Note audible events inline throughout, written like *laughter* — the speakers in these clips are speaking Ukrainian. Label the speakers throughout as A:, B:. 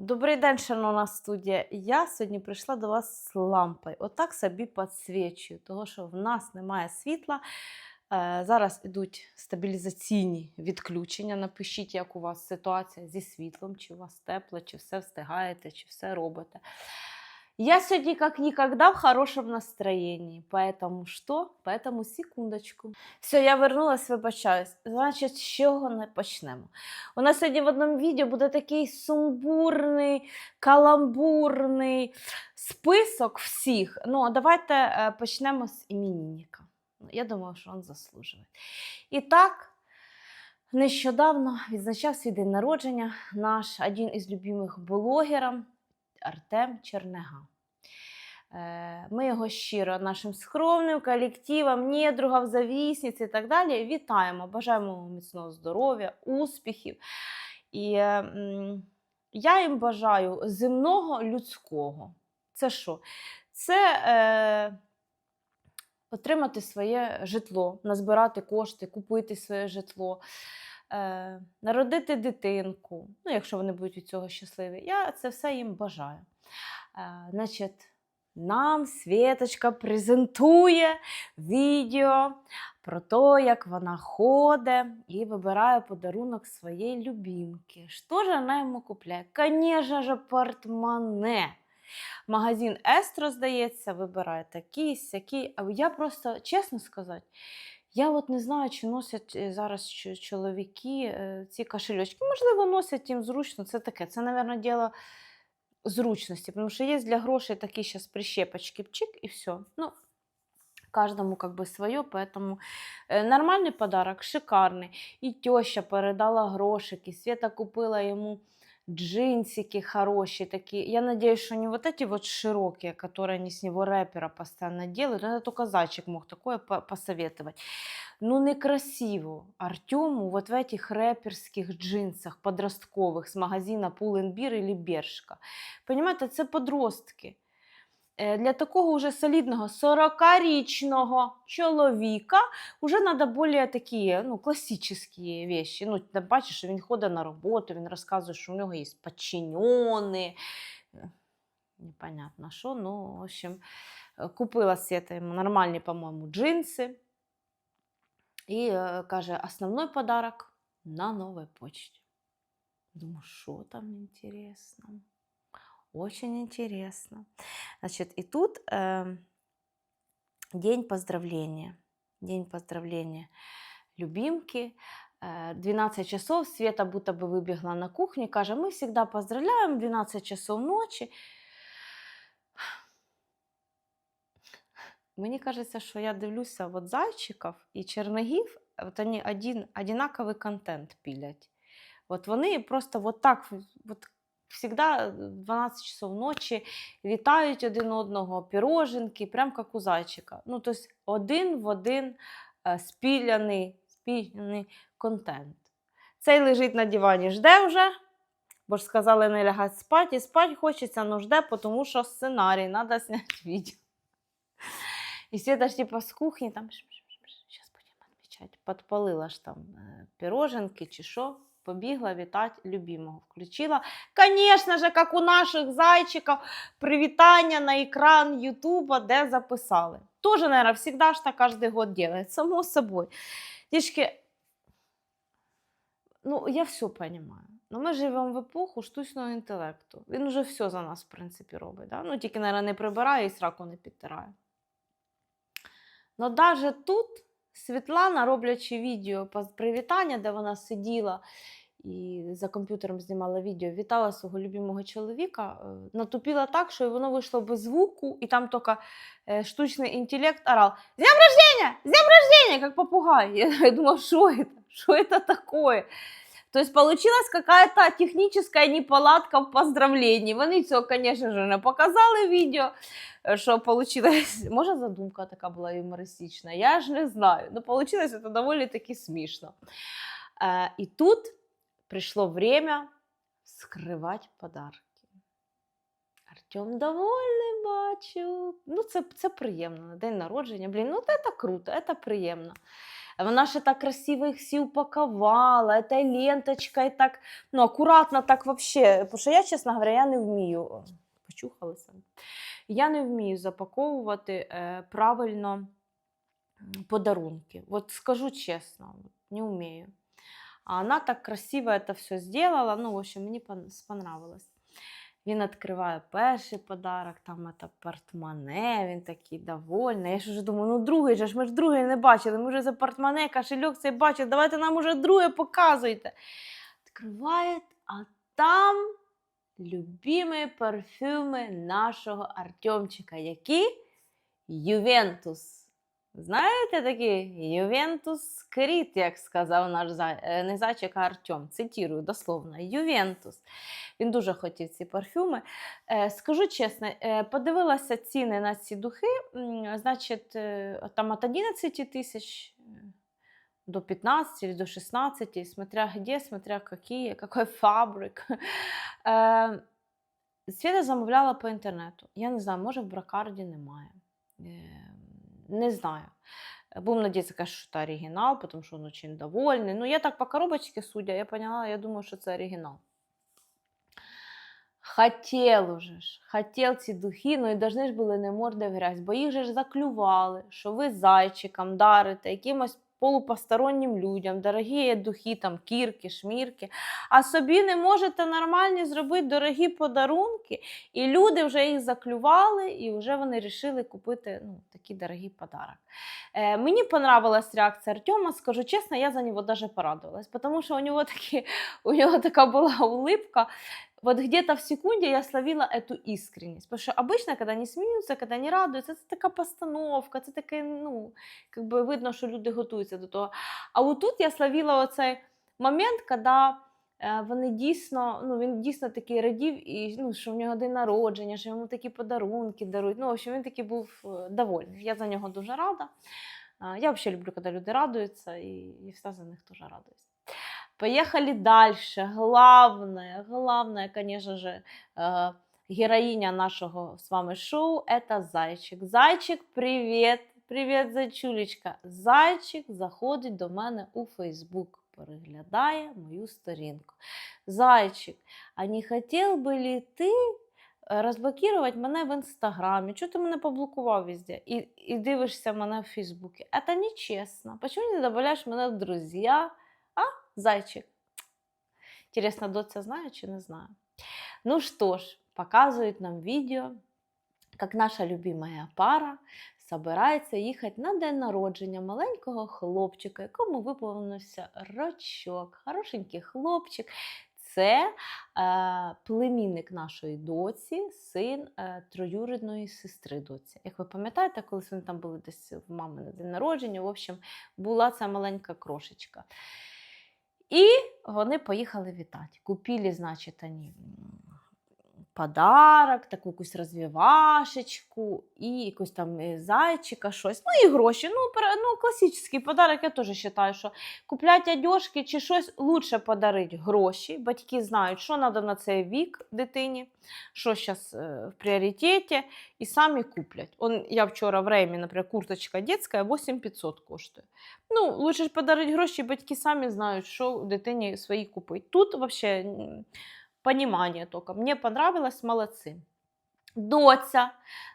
A: Добрий день, шановна студія. Я сьогодні прийшла до вас з лампою. Отак собі підсвічую, тому що в нас немає світла. Е, Зараз ідуть стабілізаційні відключення. Напишіть, як у вас ситуація зі світлом, чи у вас тепло, чи все встигаєте, чи все робите. Я сегодня как никогда в хорошем настроении. Поэтому что? Поэтому секундочку. Все, я вернулась, вибачаюсь. Значить, з чого не почнемо? У нас сьогодні в одному відео буде такий сумбурний, каламбурний список всіх. Ну, давайте е, почнемо з іменинника. Я думаю, що він заслужує. І так, нещодавно відзначав свій день народження наш один із любимих блогерів Артем Чернега. Е, Ми його щиро нашим скромним колективом, недругам, завісниць і так далі вітаємо. Бажаємо міцного здоров'я, успіхів. І я їм бажаю земного людського. Це що? Це е, отримати своє житло, назбирати кошти, купити своє житло, е, народити дитинку, ну, якщо вони будуть від цього щасливі. Я це все їм бажаю. Е, значить, нам Світочка презентує відео про те, як вона ходить і вибирає подарунок своєї любімки. Що ж вона йому купляє? Звісно ж, портмоне. Магазин Естро, здається, вибирає такий, сякий. А я просто, чесно сказати, я от не знаю, чи носять е, зараз ч- чоловіки е, ці кошельочки. Можливо, носять їм зручно. Це таке. Це, мабуть, діло зручності. Тому що є для грошей такі зараз прищепочки, пчик і все. Ну, каждому как бы свое, поэтому э, нормальный подарок, шикарный. И теща передала грошики, Света купила ему джинсики хорошие такие. Я надеюсь, что не вот эти вот широкие, которые они с него рэпера постоянно делают. Это только зайчик мог такое по- посоветовать. Ну, некрасиво Артему вот в этих рэперских джинсах подростковых с магазина Pull&Bear или Бершка. Понимаете, це подростки. Е, Для такого уже солідного 40-річного чоловіка вже треба більш такі ну, класичні вещи. Ну, ти бачиш, що він ходить на роботу, він розказує, що у нього є підчинені. Е, Непонятно що, ну, в общем, е, купила Света йому нормальні, по-моєму, джинси. І каже, основной подарок на новій почті. Думаю, що там інтересно? Очень интересно. Значит, и тут э, день поздравления. День поздравления любимки. Э, 12 часов Света будто бы выбегла на кухню и каже, мы всегда поздравляем в 12 часов ночи. Мені кажеться, що я дивлюся от зайчиків і черногів, от вони один, одинаковий контент пілять. От вони просто вот так, вот всегда 12 часов ночі вітають один одного, піроженки, прям як у зайчика. Ну, тобто один в один е, спіляний, спіляний контент. Цей лежить на дивані, жде вже, бо ж сказали не лягати спати, і спати хочеться, але жде, тому що сценарій, треба зняти *laughs* відео. І Света ж типа з кухні там зараз будемо відмічати. Подпалила ж там е, піроженки чи що, побігла вітати любимого. Включила, звісно ж, як у наших зайчиків, привітання на екран Ютуба, де записали. Тоже, наверное, всегда ж так каждый год делает, само собой. Дівчатки, ну, я все понимаю. Ну, ми живемо в епоху штучного інтелекту. Він уже все за нас, в принципі, робить. Да? Ну, тільки, наверное, не прибирає і сраку не підтирає. Ну, навіть тут Світлана, роблячи відео привітання, де вона сиділа і за комп'ютером знімала відео, вітала свого любимого чоловіка, е, натупіла так, що воно вийшло без звуку, і там тільки е, штучний інтелект орал «З днем рождения! З днем рождения!» як попугай. *laughs* Я, думав, що це? Що це таке? То есть получилась какая-то техническая неполадка в поздравлении. Вони цього, конечно же, не показали відео, е, що получилось. *laughs* Може, задумка така була юмористична, я ж не знаю. Ну, получилось це доволі таки смішно. Е, і тут прийшло время скривати подарки. Артем довольний бачу. Ну, це, це приємно на день народження. Блін, ну це круто, це приємно. Вона ще так красиво їх всі упакувала, этой ленточкою так, ну, акуратно так вообще. Що я, чесно говоря, я не вмію. Почухалася. Я не вмію запаковувати е, правильно подарунки. Вот скажу честно, не умею. А она так красиво это все сделала. Ну, в общем, мені пон- понравилось. Він відкриває перший подарок, там це портмоне, він такий довольний. Я ж вже думаю, ну другий же ж, ми ж другий не бачили. Ми вже за портмоне, кошельок цей бачили, давайте нам уже друге показуйте. Відкриває, а там любимі парфюми нашого Артемчика. Які? Ювентус. Знаєте такий Ювентус Кріт, як сказав наш е, не зайчик, а Артем. Цитірую дословно. Ювентус. Він дуже хотів ці парфюми. Е, скажу чесно, е, подивилася ціни на ці духи. Значить, там від 11 тисяч до 15 или до 16, смотря где, смотря какие, какой фабрик. Світа замовляла по інтернету. Я не знаю, може в бракарді немає Е, Не знаю. Будем надеяться, конечно, что это оригинал, потому что он очень довольный. Но я так по коробочке судя, я поняла, я думаю, что это оригинал. Хотів уже ж, хотів ці духи, ну і должны ж були не морди в грязь, бо їх же ж заклювали, що ви зайчикам дарите, якимось полупостороннім людям, дорогі духи, там кірки, шмірки, а собі не можете нормальні зробити дорогі подарунки, і люди вже їх заклювали, і вже вони вирішили купити ну, такий дорогий подарок. Е, мені понравилась реакція Артема, скажу чесно, я за нього даже порадовалась, тому що у нього, такі, *laughs* у нього така була улыбка, вот где-то в секунде я словила эту искренность. Потому что обычно, когда они смеются, когда они радуются, це така постановка, це таке, ну, как би видно, що люди готуються до того. А от тут я словила оцей момент, коли е, вони дійсно, ну, він дійсно такий радів, і, ну, що в нього день народження, що йому такі подарунки дарують. Ну, в общем, він такий був е, довольний. Я за нього дуже рада. Я взагалі люблю, коли люди радуються, і, і все за них теж радуюсь. Поехали дальше. Главное, главное, конечно же, э, героиня нашего с вами шоу – это Зайчик. Зайчик, привет! Привіт, зайчулечка. Зайчик заходить до мене у Фейсбук, переглядає мою сторінку. Зайчик, а не хотів би ли ти е, розблокувати мене в інстаграмі? Чого ти мене поблокував везде? І, і дивишся мене в Фейсбуці? Це нечесно. Почему не додаєш мене в друзі? А, зайчик? Интересно, доця знає чи не знає? Ну что ж, показывают нам видео, как наша любимая пара собирається їхати на день народження маленького хлопчика, якому виповнився рочок. Хорошенький хлопчик. Це е, племінник нашої доці, син е, троюрідної сестри доці. Як ви пам'ятаєте, коли вони там були десь в мами на день народження, в общем, була ця маленька крошечка. І вони поїхали вітати. Купили, значить, м, подарок, таку якусь розвивашечку, і якусь там е, зайчика, щось. Ну і гроші. Ну, ну класичний подарок, я теж вважаю, що купляти одежки чи щось лучше подарити гроші. Батьки знають, що треба на цей вік дитині, що зараз в пріоритеті, і самі куплять. Он, я вчора в Реймі, наприклад, курточка дитяча 8500 коштує. Ну, лучше ж подарити гроші, батьки самі знають, що дитині своїй купить. Тут м, понимание только. Мне понравилось, молодці. Доця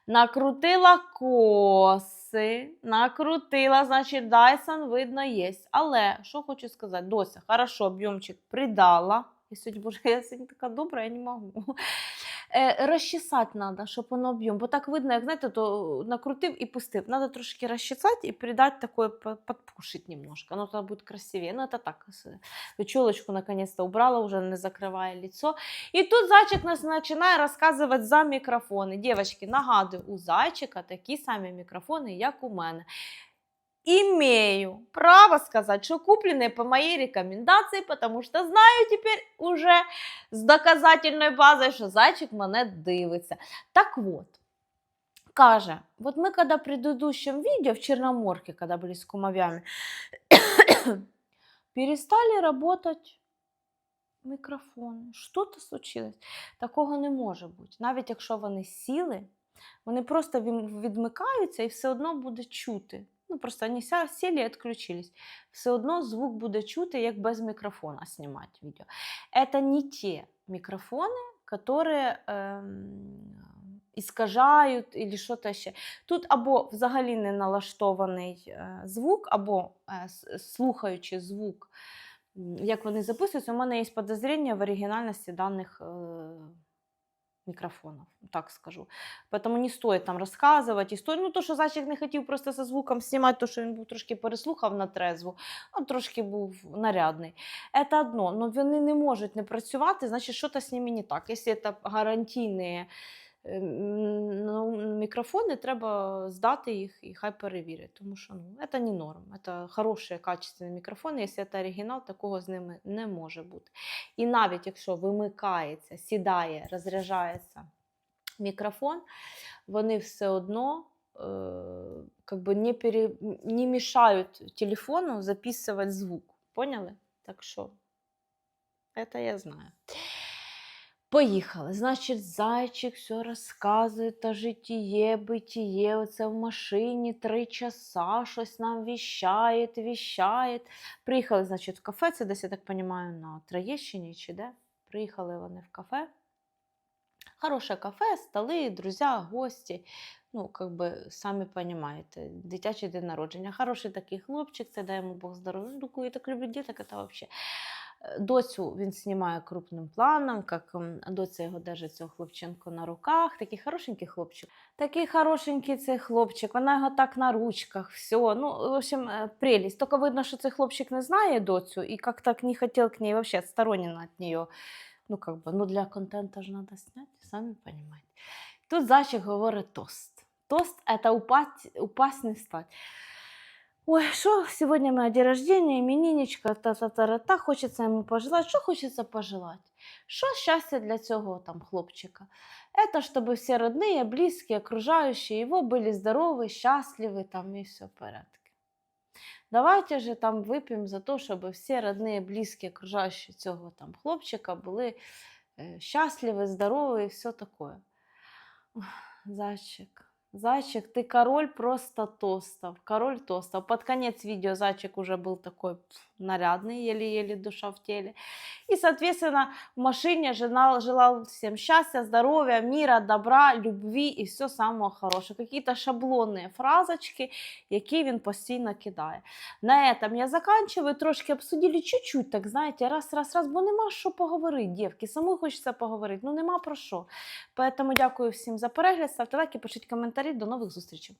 A: накрутила коси, накрутила, значить, Dyson видно є. Але що хочу сказати, Дося, хорошо, об'ємчик придала. Я сьогодні, боже, *laughs* я сьогодні така добра, я не можу. Е, розчесати треба, щоб воно об'єм. Бо так видно, як знаєте, то накрутив і пустив. Треба трошки розчесати і придати такое, подпушить немножко. Оно тогда будет красивее. Ну, это так. Челочку наконец-то убрала, уже не закрывая лицо. І тут зайчик нас починає розказувати за мікрофони. Дівчатки, нагадую, у зайчика такі самі мікрофони, як у мене Имею право сказать, что купленные по моей рекомендации, потому что знаю теперь уже с доказательной базой, что зайчик мене дивиться. Так вот, каже, вот мы когда в предыдущем видео в Черноморке, когда были с кумовями, *coughs* перестали работать мікрофони. Що-то случилось. Такого не може бути. Навіть якщо вони сіли, вони просто вім- відмикаються і все одно буде чути. Ну, просто вони сіли і відключились. Все одно звук буде чути, як без мікрофона знімати відео. Это не те мікрофони, ем, іскажають или що-то ще. Тут або взагалі не налаштований е, звук, або е, слухаючи звук, як вони записуються, у мене є подозріння в оригінальності даних е, микрофонов, так скажу. Поэтому не стоит там рассказывать историю. Ну, то, що Зайчик не хотів просто со звуком знімати, то, що він був трошки переслухав на трезву, ну, трошки був нарядний. Це одно, але вони не можуть не працювати, значить, щось з ними не так. Якщо це гарантійні ну, мікрофони, треба здати їх і хай перевірять, тому що ну, це не норм. Це хороші, качественні мікрофони. Якщо це оригінал, такого з ними не може бути. І навіть якщо вимикається, сідає, розряджається мікрофон, вони все одно э, как бы не, пере, не мешают телефону записывать звук. Поняли? Так що, это я знаю. Поїхали. Значить, зайчик все розказує та житіє, битіє. Оце в машині три часа, щось нам віщає, віщає. Приїхали, значить, в кафе. Це десь, я так розумію, на Троєщині чи де. Приїхали вони в кафе. Хороше кафе, столи, друзі, гості. Ну, как би, самі розумієте, дитячий день народження. Хороший такий хлопчик, це дай йому Бог здоров'я. Ну, такий так любить діток, це взагалі. Доцю він знімає крупним планом, як доця його держить цього хлопчинку на руках. Такий хорошенький хлопчик. Такий хорошенький цей хлопчик, вона його так на ручках, все. Ну, в общем, е, прелість. Тільки видно, що цей хлопчик не знає доцю і як так не хотів к ней, вообще отсторонен от нее. Ну, как бы, ну для контента же надо снять, сами понимаете. Тут зайчик говорить тост. Тост – это упасть, упасть не встать. Ой, что сегодня у меня день рождения, именинничка, та-та-та-та, хочется ему пожелать. Что хочется пожелать? Что счастье для цього там хлопчика? Это чтобы все родные, близкие, окружающие его были здоровы, счастливы там и все в порядке. Давайте же там выпьем за то, чтобы все родные, близкие, окружающие цього там хлопчика були е, щасливі, здорові і все таке. Ух, Зайчик. Зайчик, ты король просто тостов, король тостов. Под конец видео зайчик уже был такой пф, нарядный, еле-еле душа в теле. И, соответственно, в машине жена желал всем счастья, здоровья, мира, добра, любви и все самого хорошего. Какие-то шаблонные фразочки, які він постійно кидає. На этом я заканчиваю. Трошки обсудили чуть-чуть, так знаєте, раз, раз, раз, бо нема що поговорити, дівки. Самому хочеться поговорити, ну нема про що. Поэтому дякую всім за перегляд, ставте лайки, пишіть коментарі. До нових зустрічей.